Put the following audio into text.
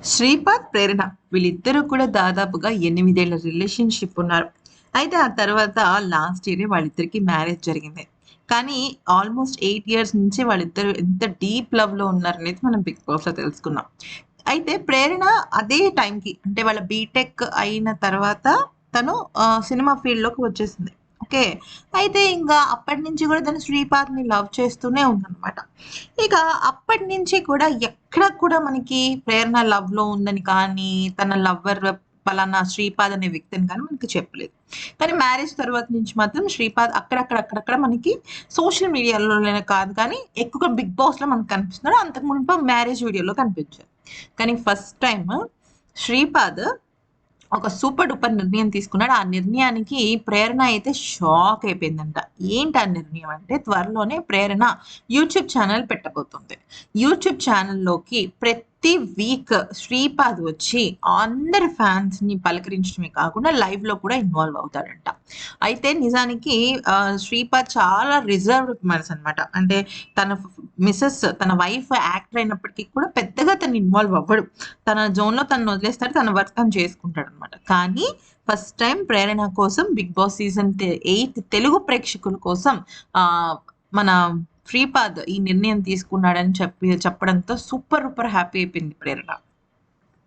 శ్రీపాద్ ప్రేరణ. వీళ్ళిద్దరూ కూడా దాదాపుగా ఎనిమిదేళ్ళ రిలేషన్షిప్ ఉన్నారు. అయితే ఆ తర్వాత లాస్ట్ ఇయర్ వాళ్ళిద్దరికి మ్యారేజ్ జరిగింది. కానీ ఆల్మోస్ట్ ఎయిట్ ఇయర్స్ నుంచి వాళ్ళిద్దరు ఎంత డీప్ లవ్లో ఉన్నారనేది మనం బిగ్ బాస్లో తెలుసుకున్నాం. అయితే ప్రేరణ అదే టైంకి అంటే వాళ్ళ బీటెక్ అయిన తర్వాత తను సినిమా ఫీల్డ్లోకి వచ్చేసింది. ఓకే? అయితే ఇంకా అప్పటి నుంచి కూడా తను శ్రీపాద్ని లవ్ చేస్తూనే ఉందన్నమాట. ఇక అప్పటి నుంచి కూడా ఎక్కడ కూడా మనకి ప్రేరణ లవ్లో ఉందని కానీ తన లవ్వర్ పలానా శ్రీపాద్ అనే వ్యక్తిని కానీ మనకి చెప్పలేదు. కానీ మ్యారేజ్ తర్వాత నుంచి మాత్రం శ్రీపాద్ అక్కడక్కడ అక్కడక్కడ మనకి సోషల్ మీడియాలోనే కాదు కానీ ఎక్కువగా బిగ్ బాస్లో మనకు కనిపిస్తున్నాడు. అంతకు మునుపు మ్యారేజ్ వీడియోలో కనిపించారు. కానీ ఫస్ట్ టైం శ్రీపాద్ ఒక సూపర్ డూపర్ నిర్ణయం తీసుకున్నాడు. ఆ నిర్ణయానికి ప్రేరణ అయితే షాక్ అయిపోయిందంట. ఏంటి ఆ నిర్ణయం అంటే త్వరలోనే ప్రేరణ యూట్యూబ్ ఛానల్ పెట్టబోతుంది. యూట్యూబ్ ఛానల్లోకి ప్రతి వీక్ శ్రీపాద్ వచ్చి అందరి ఫ్యాన్స్ని పలకరించడమే కాకుండా లైవ్లో కూడా ఇన్వాల్వ్ అవుతాడంట. అయితే నిజానికి శ్రీపాద్ చాలా రిజర్వ్డ్ మనసు అనమాట అంటే తన మిస్సెస్ తన వైఫ్ యాక్టర్ అయినప్పటికీ కూడా పెద్దగా తను ఇన్వాల్వ్ అవ్వడు. తన జోన్లో తను వదిలేస్తాడు తన వర్క్ తను చేసుకుంటాడు అనమాట కానీ ఫస్ట్ టైం ప్రేరణ కోసం Bigg Boss season eight Telugu ప్రేక్షకుల కోసం మన శ్రీపాద్ ఈ నిర్ణయం తీసుకున్నాడని చెప్పి చెప్పడంతో సూపర్ సూపర్ హ్యాపీ అయిపోయింది ప్రేరణ.